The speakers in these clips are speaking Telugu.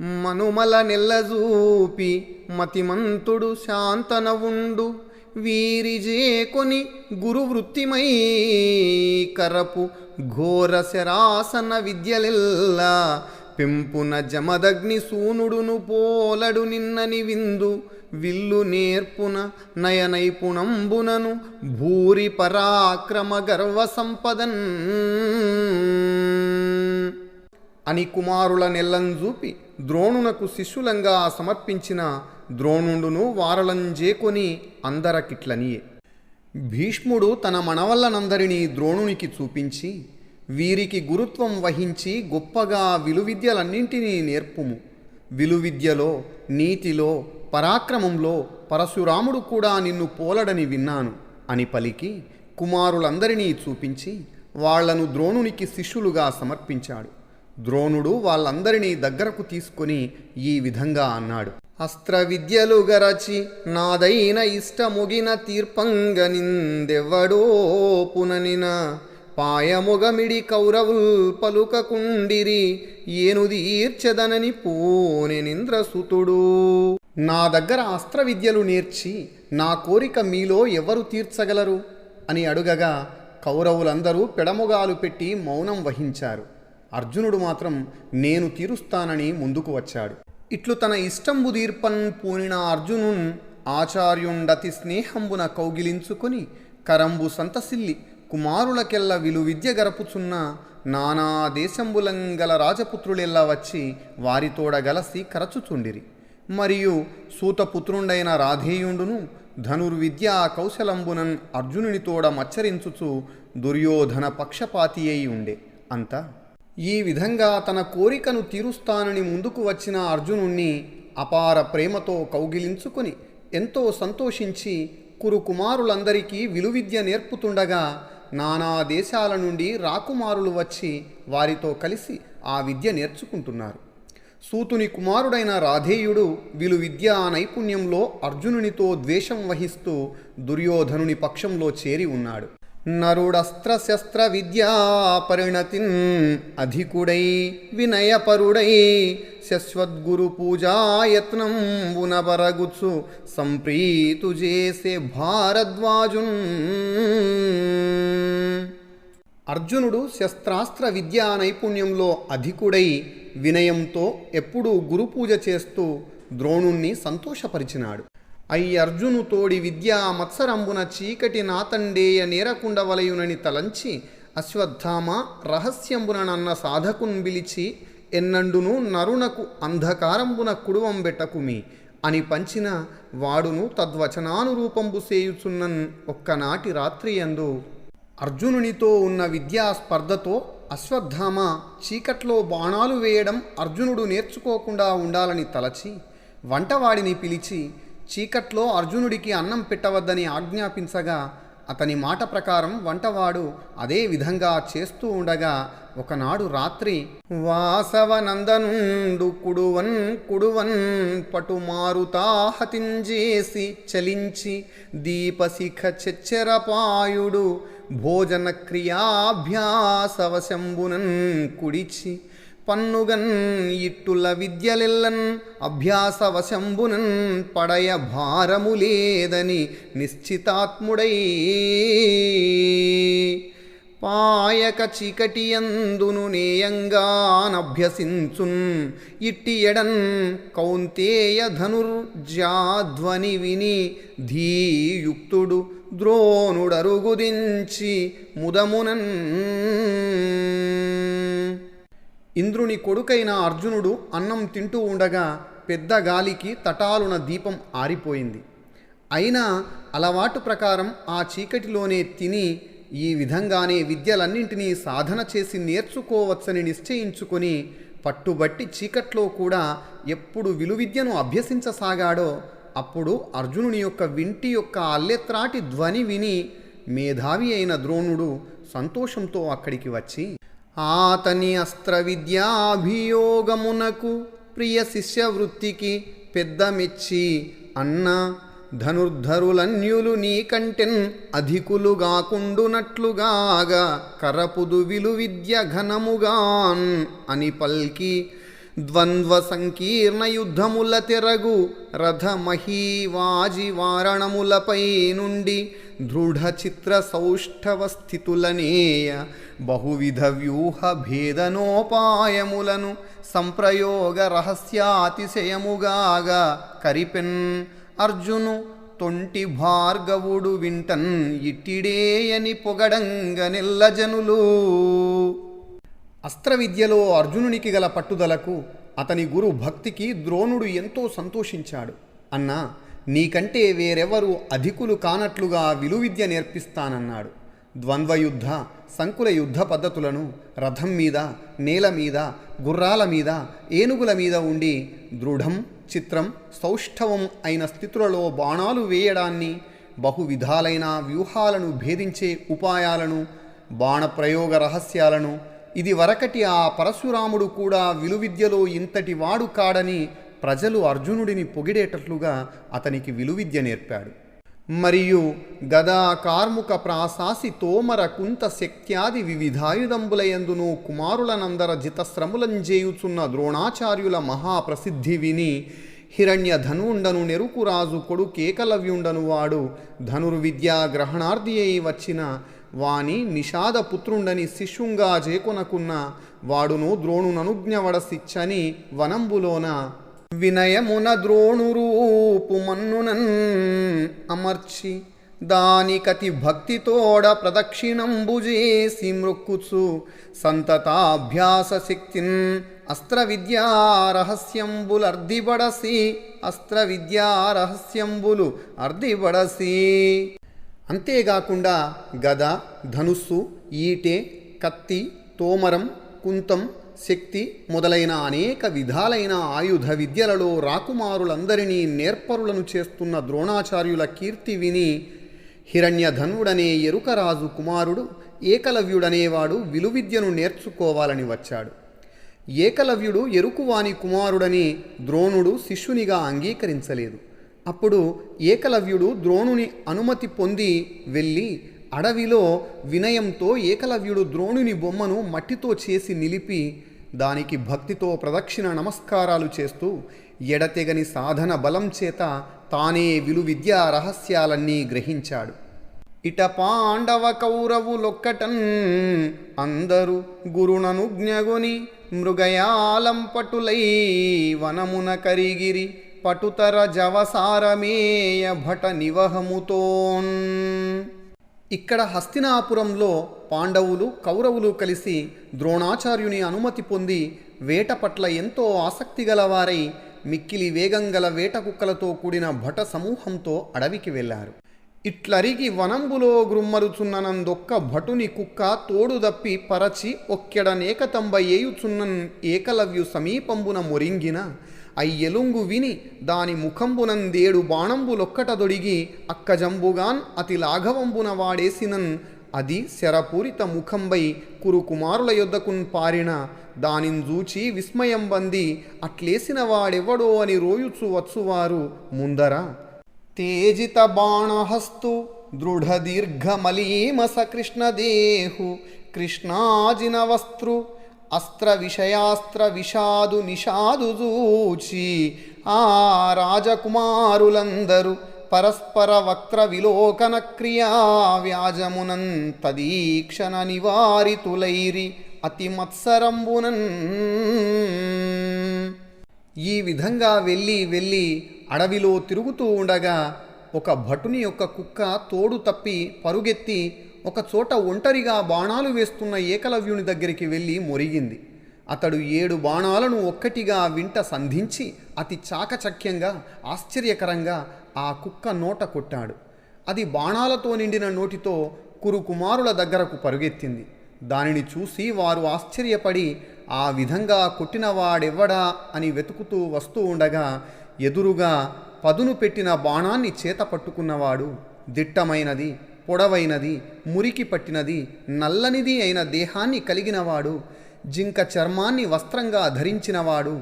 మనుమల నెల్లజూపి మతిమంతుడు శాంతనవుండు. వీరిజేకొని గురువృత్తిమై కరపు ఘోర శరాసన విద్యలెల్లా. పెంపున జమదగ్ని సూనుడును పోలడు నిన్నని విందు. విల్లు నేర్పున నయనైపుణంబునను భూరి పరాక్రమ గర్వ సంపదన్ అని కుమారుల నెల్లంజూపి ద్రోణునకు శిష్యులంగా సమర్పించిన ద్రోణుడును వారలంజేకొని అందరకిట్లనియే. భీష్ముడు తన మనవల్లనందరినీ ద్రోణునికి చూపించి వీరికి గురుత్వం వహించి గొప్పగా విలువిద్యలన్నింటినీ నేర్పుము. విలువిద్యలో నీతిలో పరాక్రమంలో పరశురాముడు కూడా నిన్ను పోలడని విన్నాను అని పలికి కుమారులందరినీ చూపించి వాళ్ళను ద్రోణునికి శిష్యులుగా సమర్పించాడు. ద్రోణుడు వాళ్ళందరినీ దగ్గరకు తీసుకొని ఈ విధంగా అన్నాడు. అస్త్ర విద్యలు గరచి నాదైన ఇష్టముగిన తీర్పంగ నిందెవ్వడో పుననిన. పాయముగమిడి కౌరవుల్ పలుకకుండిరి. ఏనుదీర్చెదనని పోనెనింద్రసుతుడు నా దగ్గర అస్త్ర విద్యలు నేర్చి నా కోరిక మీలో ఎవరు తీర్చగలరు అని అడుగగా కౌరవులందరూ పెడముగాలు పెట్టి మౌనం వహించారు. అర్జునుడు మాత్రం నేను తీరుస్తానని ముందుకు వచ్చాడు. ఇట్లు తన ఇష్టంబు తీర్పన్ పూనిన అర్జునున్ ఆచార్యుండతి స్నేహంబున కౌగిలించుకొని కరంబు సంతసిల్లి కుమారులకెల్ల విలు విద్య గరపుచున్న నానా దేశంబులంగల రాజపుత్రులెల్లా వచ్చి వారితోడ గలసి కరచుచుండిరి. మరియు సూతపుత్రుండైన రాధేయుండును ధనుర్విద్యా కౌశలంబునన్ అర్జునునితోడ మచ్చరించుచు దుర్యోధన పక్షపాతి అయి ఉండే. అంతా ఈ విధంగా తన కోరికను తీరుస్తానని ముందుకు వచ్చిన అర్జునుణ్ణి అపార ప్రేమతో కౌగిలించుకొని ఎంతో సంతోషించి కురుకుమారులందరికీ విలువిద్య నేర్పుతుండగా నానా దేశాల నుండి రాకుమారులు వచ్చి వారితో కలిసి ఆ విద్య నేర్చుకుంటున్నారు. సూతుని కుమారుడైన రాధేయుడు విలు విద్యా నైపుణ్యంలో అర్జునునితో ద్వేషం వహిస్తూ దుర్యోధనుని పక్షంలో చేరి ఉన్నాడు. నరుడస్త్రశస్త్ర విద్యా పరిణతిన్ అధికుడై వినయపరుడై శశ్వద్గురు పూజాయత్నం ఉనబరగుచు సంప్రీతు చేసే భారద్వాజున్. అర్జునుడు శస్త్రాస్త్ర విద్యా నైపుణ్యంలో అధికుడై వినయంతో ఎప్పుడూ గురుపూజ చేస్తూ ద్రోణుణ్ణి సంతోషపరిచినాడు. అయి అర్జును తోడి విద్యా మత్సరంబున చీకటి నాతండేయ నేరకుండవలయునని తలంచి అశ్వత్థామ రహస్యంబుననన్న సాధకున్ పిలిచి ఎన్నండును నరునకు అంధకారంబున కుడువం బెట్టకుమి అని పంచిన వాడును తద్వచనానురూపంబు సేయుచున్నన్ ఒక్కనాటి రాత్రి యందు అర్జునునితో ఉన్న విద్యా స్పర్ధతో అశ్వత్థామ చీకట్లో బాణాలు వేయడం అర్జునుడు నేర్చుకోకుండా ఉండాలని తలచి వంటవాడిని పిలిచి చీకట్లో అర్జునుడికి అన్నం పెట్టవద్దని ఆజ్ఞాపించగా అతని మాట ప్రకారం వంటవాడు అదే విధంగా చేస్తూ ఉండగా ఒకనాడు రాత్రి వాసవనందనుండు కుడువన్ కుడువన్ పటుమారుతాహతింజేసి చలించి దీపశిఖ చెచ్చెరపాయుడు భోజన క్రియాభ్యాసవశంబునన్ కుడిచి పన్నుగన్ ఇట్టుల విద్యలెల్లన్ అభ్యాసవశంబునన్ పడయ భారము లేదని నిశ్చితాత్ముడై. పాయక చీకటియందును నేయంగానభ్యసించున్ ఇట్టి ఎడన్ కౌంతేయ ధనుర్జాధ్వని విని ధీయుక్తుడు ద్రోణుడరుగుదించి ముదమునన్. ఇంద్రుని కొడుకైన అర్జునుడు అన్నం తింటూ ఉండగా పెద్ద గాలికి తటాలున దీపం ఆరిపోయింది. అయినా అలవాటు ప్రకారం ఆ చీకటిలోనే తిని ఈ విధంగానే విద్యలన్నింటినీ సాధన చేసి నేర్చుకోవచ్చని నిశ్చయించుకొని పట్టుబట్టి చీకట్లో కూడా ఎప్పుడు విలువిద్యను అభ్యసించసాగాడో అప్పుడు అర్జునుని యొక్క వింటి యొక్క అల్లెత్రాటి ధ్వని విని మేధావి అయిన ద్రోణుడు సంతోషంతో అక్కడికి వచ్చి ఆతని అస్త్ర విద్యాభియోగమునకు ప్రియ శిష్య వృత్తికి పెద్ద మెచ్చి అన్న ధనుర్ధరులన్యులు నీకంటెన్ అధికులుగాకుండునట్లుగాగా కరపుదు విలు విద్య ఘనముగాన్ అని పల్కి ద్వంద్వ సంకీర్ణ యుద్ధముల తెరగు రథమహీవాజి వారణములపై నుండి దృఢ చిత్ర సౌష్ఠవ స్థితులనేయ బహువిధ వ్యూహ భేదనోపాయములను సంప్రయోగ రహస్యాతిశయముగాగా కరిపెన్ అర్జును తొంటి భార్గవుడు వింటన్ ఇట్టిడేయని పొగడంగ నిల్లజనులు అస్త్ర విద్యలో అర్జునునికి గల పట్టుదలకు అతని గురు భక్తికి ద్రోణుడు ఎంతో సంతోషించాడు. అన్నా నీకంటే వేరెవరు అధికులు కానట్లుగా విలువిద్య నేర్పిస్తానన్నాడు. ద్వంద్వయుద్ధ సంకుల యుద్ధ పద్ధతులను రథం మీద నేల మీద గుర్రాల మీద ఏనుగుల మీద ఉండి దృఢం చిత్రం సౌష్ఠవం అయిన స్థితులలో బాణాలు వేయడాన్ని బహు విధాలైన వ్యూహాలను భేదించే ఉపాయాలను బాణప్రయోగ రహస్యాలను ఇది వరకటి ఆ పరశురాముడు కూడా విలువిద్యలో ఇంతటి వాడు కాడని ప్రజలు అర్జునుడిని పొగిడేటట్లుగా అతనికి విలువిద్య నేర్పాడు. మరియు గదా కార్ముక ప్రాసాసి తోమర కుంత శక్త్యాది వివిధాయుధంబులయందును కుమారులనందర జితశ్రములంజేయుచున్న ద్రోణాచార్యుల మహాప్రసిద్ధి విని హిరణ్య ధనుండను నెరుకురాజు కొడుకేకలవ్యుండను వాడు ధనుర్విద్యా గ్రహణార్థి అయి వచ్చిన వాని నిషాద పుత్రుండని శిష్యుంగా చేకొనకున్న వాడును ద్రోణుననుజ్ఞవడసిచ్చని వనంబులోన వినయమున ద్రోణురూపు మన్నునన్ అమర్చి దానికతి భక్తితోడ ప్రదక్షిణంబుజేసి మృక్కుచు సంతతాభ్యాస శక్తిన్ అస్త్ర విద్యా రహస్యంబులర్దిబడసి అస్త్ర విద్యా రహస్యంబులు అర్ధిబడసి అంతేకాకుండా గద ధనుస్సు ఈటె కత్తి తోమరం కుంతం శక్తి మొదలైన అనేక విధాలైన ఆయుధ విద్యలలో రాకుమారులందరినీ నేర్పరులను చేస్తున్న ద్రోణాచార్యుల కీర్తి విని హిరణ్యధనుడనే ఎరుకరాజు కుమారుడు ఏకలవ్యుడనేవాడు విలువిద్యను నేర్చుకోవాలని వచ్చాడు. ఏకలవ్యుడు ఎరుకువాని కుమారుడని ద్రోణుడు శిష్యునిగా అంగీకరించలేదు. అప్పుడు ఏకలవ్యుడు ద్రోణుని అనుమతి పొంది వెళ్ళి అడవిలో వినయంతో ఏకలవ్యుడు ద్రోణుని బొమ్మను మట్టితో చేసి నిలిపి దానికి భక్తితో ప్రదక్షిణ నమస్కారాలు చేస్తూ ఎడతెగని సాధన బలం చేత తానే విలు విద్యా రహస్యాలన్నీ గ్రహించాడు. ఇట పాండవ కౌరవులొక్కటన్ అందరు మృగయాలం మృగయాలంపటులై వనమున కరిగిరి పటుతర జవసారమేయ భట నివహముతోన్. ఇక్కడ హస్తినాపురంలో పాండవులు కౌరవులు కలిసి ద్రోణాచార్యుని అనుమతి పొంది వేట పట్ల ఎంతో ఆసక్తి గలవారై మిక్కిలి వేగంగల వేట కుక్కలతో కూడిన భట సమూహంతో అడవికి వెళ్ళారు. ఇట్లరిగి వనంబులో గ్రుమ్మరుచున్ననందొక్క భటుని కుక్క తోడు దప్పి పరచి ఒక్కెడ నేకతంబ ఏయుచున్నన్ ఏకలవ్యు సమీపంబున మొరింగిన అయ్యెలుంగు విని దాని ముఖంబునందేడు బాణంబులొక్కటదొడిగి అక్కజంబుగాన్ అతి లాఘవంబున వాడేసినన్ అది శరపూరిత ముఖంబై కురుకుమారుల యొద్దకున్ పారిన దానిని చూచి విస్మయం బంది అట్లేసిన వాడెవడో అని రోయుచు వచ్చువారు ముందర. తేజిత బాణహస్తు దృఢదీర్ఘమలీమస కృష్ణదేహు కృష్ణాజిన వస్త్రు అస్త్ర విషయాస్త్ర విషాదు నిషాదు చూచి ఆ రాజకుమారులందరూ పరస్పర వక్ర విలోకన క్రియా వ్యాజమునన్ తదీక్షణ నివారితులైరి అతి మత్సరంబునన్ ఈ విధంగా వెళ్ళి వెళ్ళి అడవిలో తిరుగుతూ ఉండగా ఒక భటుని యొక్క కుక్క తోడు తప్పి పరుగెత్తి ఒకచోట ఒంటరిగా బాణాలు వేస్తున్న ఏకలవ్యుని దగ్గరికి వెళ్ళి మొరిగింది. అతడు ఏడు బాణాలను ఒక్కటిగా వింట సంధించి అతి చాకచక్యంగా ఆశ్చర్యకరంగా ఆ కుక్క నోట కొట్టాడు. అది బాణాలతో నిండిన నోటితో కురుకుమారుల దగ్గరకు పరుగెత్తింది. దానిని చూసి వారు ఆశ్చర్యపడి ఆ విధంగా కొట్టినవాడెవ్వడా? అని వెతుకుతూ వస్తూ ఉండగా ఎదురుగా పదును పెట్టిన బాణాన్ని చేత పట్టుకున్నవాడు దిట్టమైనది. పొడవైనది మురికి పట్టినది నల్లనిది అయిన దేహాన్ని కలిగినవాడు జింక చర్మాన్ని వస్త్రంగా ధరించినవాడు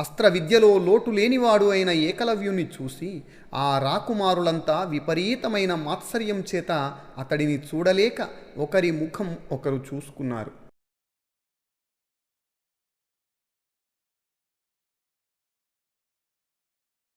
అస్త్ర విద్యలో లోటు లేనివాడు అయిన ఏకలవ్యుని చూసి ఆ రాకుమారులంతా విపరీతమైన మాత్సర్యం చేత అతడిని చూడలేక ఒకరి ముఖం ఒకరు చూసుకున్నారు.